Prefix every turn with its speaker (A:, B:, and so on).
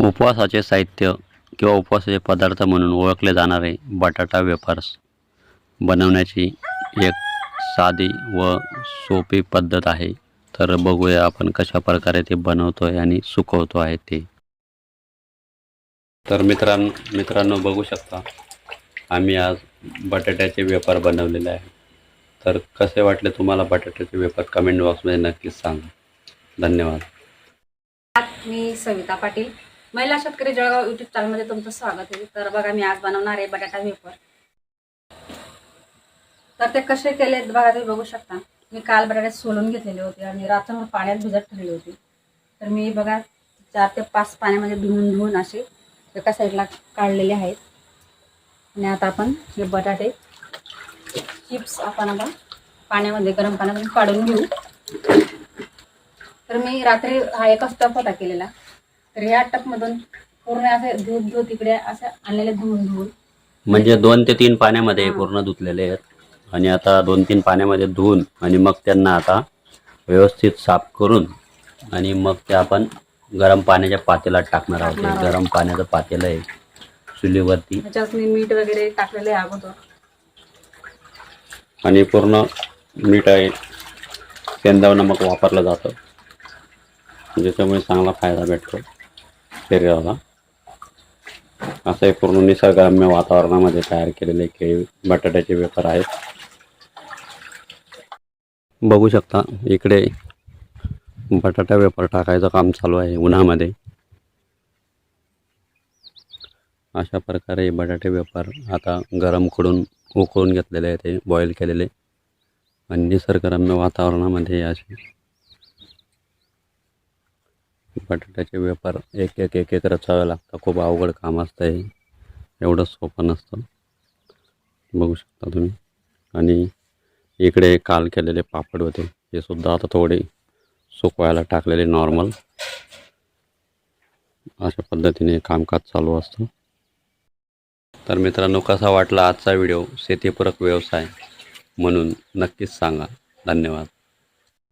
A: उपवासाचे साहित्य किंवा उपवासाचे पदार्थ म्हणून ओळखले जाणारे बटाटा वेफर्स बनवण्याची एक साधी व सोपी पद्धत आहे. तर बघूया आपण कशा प्रकारे ते बनवतो आहे आणि सुकवतो आहे ते. तर मित्रां मित्रांनो बघू शकता आम्ही आज बटाट्याचे वेफर बनवलेले आहे. तर कसे वाटले तुम्हाला बटाट्याचे वेफर? कमेंट बॉक्समध्ये नक्कीच सांगा. धन्यवाद.
B: मी सविता पाटील महिला शेतकरी जळगाव युट्यूब चॅनलमध्ये तुमचं स्वागत आहे. तर बघा मी आज बनवणार आहे बटाटा वेफर. तर ते कसे केले बघा तुम्ही बघू शकता. मी काल बटाटे सोलून घेतलेले होते आणि रात्रभर पाण्यात भिजत ठेवले होते. तर मी बघा चार ते पाच पाण्यामध्ये धुवून धुवून असे एका साईडला काढलेले आहेत. आणि आता आपण हे बटाटे चिप्स आपण आता पाण्यामध्ये गरम पाण्यामध्ये काढून घेऊ. तर मी रात्री हा एकच टप होता केलेला. तर या टपमधून पूर्ण असे दूध दूध इकडे असं आणलेले धुवून धुवून.
A: म्हणजे दोन ते तीन पाण्यामध्ये पूर्ण धुतलेले आहेत. आणि आता दोन तीन पाण्यामध्ये धुवून आणि मग त्यांना आता व्यवस्थित साफ करून आणि मग ते आपण गरम पाण्याच्या पातेल्यात टाकणार आहोत. गरम पाण्याचं पातेलं आहे चुलीवरती.
B: मीठ वगैरे टाकलेले आहे अगोदर.
A: आणि पूर्ण मीठ आहे. सेंदाव नमक वापरलं जातं. ज्याच्यामुळे चांगला फायदा भेटतो. शरीराला. असं हे पूर्ण निसर्गरम्य वातावरणामध्ये तयार केलेले केळी बटाट्याचे वेफर आहेत. बघू शकता इकडे बटाटा वेफर टाकायचं काम चालू आहे उन्हामध्ये. अशा प्रकारे बटाटे वेफर आता गरम करून उकळून घेतलेले आहे ते बॉईल केलेले. आणि निसर्गरम्य वातावरणामध्ये असे बटाट्याचे व्यापार एक एक एक एक रचावे लागतं. खूप अवघड काम असतं हे. एवढं सोपं नसतं. बघू शकता तुम्ही. आणि इकडे काल केलेले पापड होते हे सुद्धा आता थोडे सुकवायला टाकलेले नॉर्मल अशा पद्धतीने कामकाज चालू असतं. तर मित्रांनो कसा वाटला आजचा व्हिडिओ? शेतीपूरक व्यवसाय म्हणून नक्कीच सांगा. धन्यवाद.